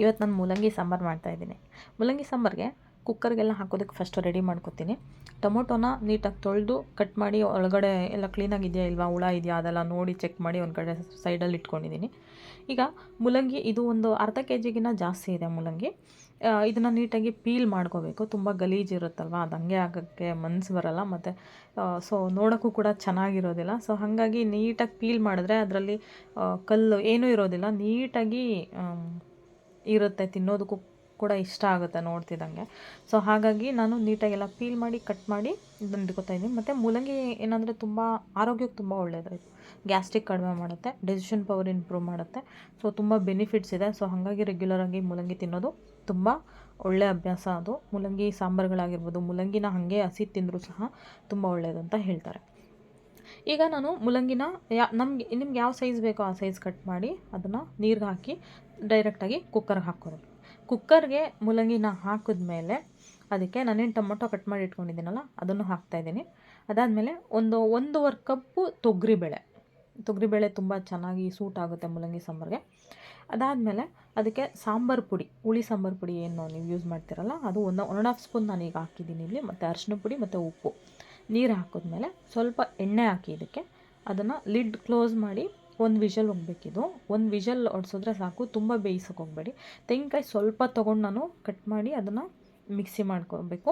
ಇವತ್ತು ನಾನು ಮೂಲಂಗಿ ಸಾಂಬಾರು ಮಾಡ್ತಾಯಿದ್ದೀನಿ ಮೂಲಂಗಿ ಸಾಂಬಾರಿಗೆ ಕುಕ್ಕರ್ಗೆಲ್ಲ ಹಾಕೋದಕ್ಕೆ ಫಸ್ಟು ರೆಡಿ ಮಾಡ್ಕೊತೀನಿ. ಟೊಮೊಟೊನ ನೀಟಾಗಿ ತೊಳೆದು ಕಟ್ ಮಾಡಿ ಒಳಗಡೆ ಎಲ್ಲ ಕ್ಲೀನಾಗಿದೆಯಾ ಇಲ್ವಾ, ಹುಳ ಇದೆಯಾ ಅದೆಲ್ಲ ನೋಡಿ ಚೆಕ್ ಮಾಡಿ ಒಂದು ಕಡೆ ಸೈಡಲ್ಲಿ ಇಟ್ಕೊಂಡಿದ್ದೀನಿ ಈಗ ಮೂಲಂಗಿ ಇದು ಒಂದು ಅರ್ಧ ಕೆ ಜಿಗಿನ್ನ ಜಾಸ್ತಿ ಇದೆ ಮೂಲಂಗಿ. ಇದನ್ನು ನೀಟಾಗಿ ಪೀಲ್ ಮಾಡ್ಕೋಬೇಕು. ತುಂಬ ಗಲೀಜು ಇರುತ್ತಲ್ವ, ಅದು ಹಂಗೆ ಆಗೋಕ್ಕೆ ಮನಸ್ಸು ಬರಲ್ಲ, ಮತ್ತು ಸೊ ನೋಡೋಕ್ಕೂ ಕೂಡ ಚೆನ್ನಾಗಿರೋದಿಲ್ಲ. ಸೊ ಹಾಗಾಗಿ ನೀಟಾಗಿ ಪೀಲ್ ಮಾಡಿದ್ರೆ ಅದರಲ್ಲಿ ಕಲ್ಲು ಏನೂ ಇರೋದಿಲ್ಲ. ನೀಟಾಗಿ ಇರುತ್ತೆ, ತಿನ್ನೋದಕ್ಕೂ ಕೂಡ ಇಷ್ಟ ಆಗುತ್ತೆ ನೋಡ್ತಿದ್ದಂಗೆ. ಸೊ ಹಾಗಾಗಿ ನಾನು ನೀಟಾಗೆಲ್ಲ ಪೀಲ್ ಮಾಡಿ ಕಟ್ ಮಾಡಿ ಇದನ್ನು ಇಟ್ಕೊತಾ ಇದ್ದೀನಿ. ಮತ್ತು ಮೂಲಂಗಿ ಏನಂದರೆ ತುಂಬ ಆರೋಗ್ಯಕ್ಕೆ ತುಂಬ ಒಳ್ಳೆಯದು ಗ್ಯಾಸ್ಟ್ರಿಕ್ ಕಡಿಮೆ ಮಾಡುತ್ತೆ ಡೆಸಿಷನ್ ಪವರ್ ಇಂಪ್ರೂವ್ ಮಾಡುತ್ತೆ. ಸೊ ತುಂಬ ಬೆನಿಫಿಟ್ಸ್ ಇದೆ. ಸೊ ಹಾಗಾಗಿ ರೆಗ್ಯುಲರಾಗಿ ಮೂಲಂಗಿ ತಿನ್ನೋದು ತುಂಬ ಒಳ್ಳೆಯ ಅಭ್ಯಾಸ ಅದು. ಮೂಲಂಗಿ ಸಾಂಬಾರುಗಳಾಗಿರ್ಬೋದು, ಮೂಲಂಗಿನ ಹಾಗೆ ಹಸಿ ತಿಂದರೂ ಸಹ ತುಂಬ ಒಳ್ಳೆಯದು ಅಂತ ಹೇಳ್ತಾರೆ. ಈಗ ನಾನು ಮುಲಂಗಿನ ಯಾ, ನಮಗೆ, ನಿಮ್ಗೆ ಯಾವ ಸೈಜ್ ಬೇಕೋ ಆ ಸೈಜ್ ಕಟ್ ಮಾಡಿ ಅದನ್ನು ನೀರಿಗೆ ಹಾಕಿ ಡೈರೆಕ್ಟಾಗಿ ಕುಕ್ಕರ್ಗೆ ಹಾಕೋದು. ಕುಕ್ಕರ್ಗೆ ಮೂಲಂಗಿನ ಹಾಕಿದ್ಮೇಲೆ ಅದಕ್ಕೆ ನಾನೇನು ಟೊಮೊಟೊ ಕಟ್ ಮಾಡಿ ಇಟ್ಕೊಂಡಿದ್ದೀನಲ್ಲ, ಅದನ್ನು ಹಾಕ್ತಾಯಿದ್ದೀನಿ ಅದಾದಮೇಲೆ ಒಂದು, ಒಂದೂವರೆ ಕಪ್ಪು ತೊಗರಿಬೇಳೆ ತೊಗರಿಬೇಳೆ ತುಂಬ ಚೆನ್ನಾಗಿ ಸೂಟ್ ಆಗುತ್ತೆ ಮುಲಂಗಿ ಸಾಂಬಾರಿಗೆ ಅದಾದಮೇಲೆ ಅದಕ್ಕೆ ಸಾಂಬಾರು ಪುಡಿ, ಹುಳಿ ಸಾಂಬಾರು ಪುಡಿ ಏನು ನೀವು ಯೂಸ್ ಮಾಡ್ತೀರಲ್ಲ, ಅದು ಒಂದು ಒನ್ ಆ್ಯಂಡ್ ಹಾಫ್ ಸ್ಪೂನ್ ನಾನು ಈಗ ಹಾಕಿದ್ದೀನಿ ಇಲ್ಲಿ, ಮತ್ತು ಅರಿಶಿನ ಪುಡಿ, ಮತ್ತು ಉಪ್ಪು. ನೀರು ಹಾಕಿದ್ಮೇಲೆ ಸ್ವಲ್ಪ ಎಣ್ಣೆ ಹಾಕಿ ಇದಕ್ಕೆ. ಅದನ್ನು ಲಿಡ್ ಕ್ಲೋಸ್ ಮಾಡಿ ಒಂದು ವಿಷಲ್ ಹೋಗ್ಬೇಕಿದು ಒಂದು ವಿಷಲ್ ಹೊಡ್ಸಿದ್ರೆ ಸಾಕು, ತುಂಬ ಬೇಯಿಸೋಕೆ ಹೋಗಬೇಡಿ. ತೆಂಗಿನಕಾಯಿ ಸ್ವಲ್ಪ ತೊಗೊಂಡು ನಾನು ಕಟ್ ಮಾಡಿ ಅದನ್ನು ಮಿಕ್ಸಿ ಮಾಡ್ಕೊಬೇಕು.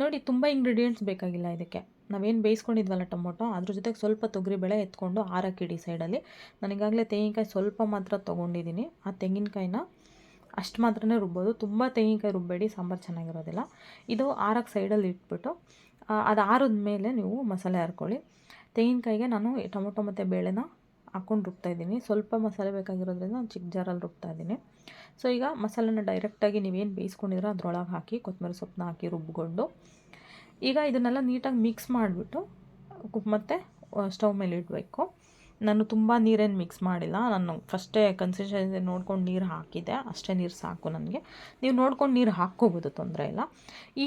ನೋಡಿ, ತುಂಬ ಇಂಗ್ರೀಡಿಯೆಂಟ್ಸ್ ಬೇಕಾಗಿಲ್ಲ ಇದಕ್ಕೆ. ನಾವೇನು ಬೇಯಿಸ್ಕೊಂಡಿದ್ವಲ್ಲ ಟೊಮೊಟೊ, ಅದ್ರ ಜೊತೆಗೆ ಸ್ವಲ್ಪ ತೊಗರಿಬೇಳೆ ಎತ್ಕೊಂಡು ಆರಕ್ಕಿಡಿ ಸೈಡಲ್ಲಿ ನನಗಾಗಲೇ ತೆಂಗಿನಕಾಯಿ ಸ್ವಲ್ಪ ಮಾತ್ರ ತೊಗೊಂಡಿದ್ದೀನಿ ಆ ತೆಂಗಿನಕಾಯಿನ ಅಷ್ಟು ಮಾತ್ರನೇ ರುಬ್ಬೋದು. ತುಂಬ ತೆಂಗಿನಕಾಯಿ ರುಬ್ಬೇಡಿ, ಸಾಂಬಾರು ಚೆನ್ನಾಗಿರೋದಿಲ್ಲ. ಇದು ಆರಕ್ಕೆ ಸೈಡಲ್ಲಿ ಇಟ್ಬಿಟ್ಟು ಅದು ಆರದ ಮೇಲೆ ನೀವು ಮಸಾಲೆ ಹರ್ಕೊಳ್ಳಿ. ತೆಂಗಿನಕಾಯಿಗೆ ನಾನು ಟೊಮೊಟೊ ಮತ್ತು ಬೇಳೆನ ಹಾಕ್ಕೊಂಡು ರುಬ್ತಾಯಿದ್ದೀನಿ ಸ್ವಲ್ಪ ಮಸಾಲೆ ಬೇಕಾಗಿರೋದ್ರಿಂದ ನಾನು ಚಿಕ್ಕ ಜಾರಲ್ಲಿ ರುಬ್ತಾಯಿದ್ದೀನಿ ಸೊ, ಈಗ ಮಸಾಲೆನ ಡೈರೆಕ್ಟಾಗಿ ನೀವೇನು ಬೇಯಿಸ್ಕೊಂಡಿದ್ರೆ ಅದರೊಳಗೆ ಹಾಕಿ, ಕೊತ್ತಂಬರಿ ಸೊಪ್ಪನ್ನ ಹಾಕಿ ರುಬ್ಬಿಕೊಂಡು ಈಗ ಇದನ್ನೆಲ್ಲ ನೀಟಾಗಿ ಮಿಕ್ಸ್ ಮಾಡಿಬಿಟ್ಟು ಮತ್ತು ಸ್ಟವ್ ಮೇಲೆ ಇಡಬೇಕು. ನಾನು ತುಂಬ ನೀರೇನು ಮಿಕ್ಸ್ ಮಾಡಿಲ್ಲ. ನಾನು ಫಸ್ಟೇ ಕನ್ಸಿಸ್ಟೆನ್ಸಿ ನೋಡ್ಕೊಂಡು ನೀರು ಹಾಕಿದ್ದೆ. ಅಷ್ಟೇ ನೀರು ಸಾಕು ನನಗೆ. ನೀವು ನೋಡ್ಕೊಂಡು ನೀರು ಹಾಕ್ಕೋಬೋದು ತೊಂದರೆ ಇಲ್ಲ.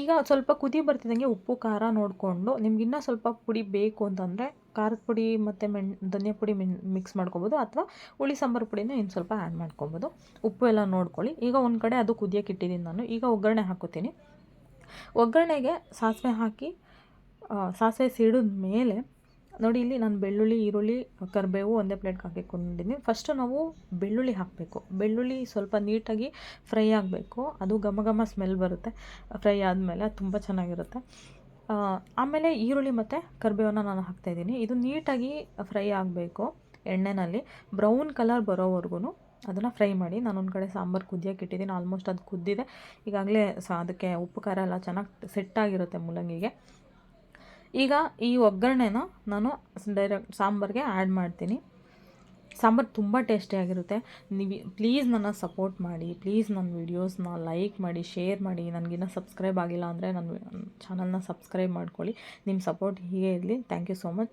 ಈಗ ಸ್ವಲ್ಪ ಕುದಿ ಬರ್ತಿದ್ದಂಗೆ ಉಪ್ಪು, ಖಾರ ನೋಡಿಕೊಂಡು ನಿಮ್ಗಿನ್ನೂ ಸ್ವಲ್ಪ ಪುಡಿ ಬೇಕು ಅಂತಂದರೆ ಖಾರದ ಪುಡಿ ಮತ್ತು ಮೆಣ್, ಧನಿಯಾ ಪುಡಿ ಮಿಕ್ಸ್ ಮಾಡ್ಕೊಬೋದು ಅಥವಾ ಹುಳಿ, ಸಾಂಬಾರು ಪುಡಿನ ಇನ್ನು ಸ್ವಲ್ಪ ಆ್ಯಡ್ ಮಾಡ್ಕೊಬೋದು. ಉಪ್ಪು ಎಲ್ಲ ನೋಡ್ಕೊಳ್ಳಿ. ಈಗ ಒಂದು ಕಡೆ ಅದು ಕುದಿಯೋಕೆ ಇಟ್ಟಿದ್ದೀನಿ ನಾನು. ಈಗ ಒಗ್ಗರಣೆ ಹಾಕೋತೀನಿ. ಒಗ್ಗರಣೆಗೆ ಸಾಸಿವೆ ಹಾಕಿ ಸಾಸಿವೆ ಸಿಡಿದ ಮೇಲೆ ನೋಡಿ ಇಲ್ಲಿ ನಾನು ಬೆಳ್ಳುಳ್ಳಿ, ಈರುಳ್ಳಿ, ಕರಿಬೇವು ಒಂದೇ ಪ್ಲೇಟ್ಗೆ ಹಾಕಿಕೊಂಡಿದ್ದೀನಿ. ಫಸ್ಟು ನಾವು ಬೆಳ್ಳುಳ್ಳಿ ಹಾಕಬೇಕು. ಬೆಳ್ಳುಳ್ಳಿ ಸ್ವಲ್ಪ ನೀಟಾಗಿ ಫ್ರೈ ಆಗಬೇಕು. ಅದು ಘಮ ಘಮ ಸ್ಮೆಲ್ ಬರುತ್ತೆ. ಫ್ರೈ ಆದಮೇಲೆ ಅದು ತುಂಬ ಚೆನ್ನಾಗಿರುತ್ತೆ. ಆಮೇಲೆ ಈರುಳ್ಳಿ ಮತ್ತು ಕರಿಬೇವನ್ನ ನಾನು ಹಾಕ್ತಾಯಿದ್ದೀನಿ ಇದು ನೀಟಾಗಿ ಫ್ರೈ ಆಗಬೇಕು ಎಣ್ಣೆನಲ್ಲಿ. ಬ್ರೌನ್ ಕಲರ್ ಬರೋವರೆಗೂ ಅದನ್ನು ಫ್ರೈ ಮಾಡಿ. ನಾನು ಒಂದು ಕಡೆ ಸಾಂಬಾರು ಕುದಿಯೋಕೆ ಇಟ್ಟಿದ್ದೀನಿ. ಆಲ್ಮೋಸ್ಟ್ ಅದು ಕುದ್ದಿದೆ. ಈಗಾಗಲೇ ಸ, ಅದಕ್ಕೆ ಉಪ್ಪು ಖಾರ ಎಲ್ಲ ಚೆನ್ನಾಗಿ ಸೆಟ್ಟಾಗಿರುತ್ತೆ ಮೂಲಂಗಿಗೆ. ಈಗ ಈ ಒಗ್ಗರಣೆನ ನಾನು ಡೈರೆಕ್ಟ್ ಸಾಂಬಾರಿಗೆ ಆ್ಯಡ್ ಮಾಡ್ತೀನಿ. ಸಾಂಬಾರು ತುಂಬ ಟೇಸ್ಟಿಯಾಗಿರುತ್ತೆ ನೀವು ಪ್ಲೀಸ್ ನನ್ನ ಸಪೋರ್ಟ್ ಮಾಡಿ ಪ್ಲೀಸ್ ನನ್ನ ವೀಡಿಯೋಸ್ನ ಲೈಕ್ ಮಾಡಿ ಶೇರ್ ಮಾಡಿ. ನನಗಿನ್ನ ಸಬ್ಸ್ಕ್ರೈಬ್ ಆಗಿಲ್ಲ ಅಂದರೆ ನನ್ನ ಚಾನಲ್ನ ಸಬ್ಸ್ಕ್ರೈಬ್ ಮಾಡ್ಕೊಳ್ಳಿ. ನಿಮ್ಮ ಸಪೋರ್ಟ್ ಹೀಗೆ ಇರಲಿ. Thank you so much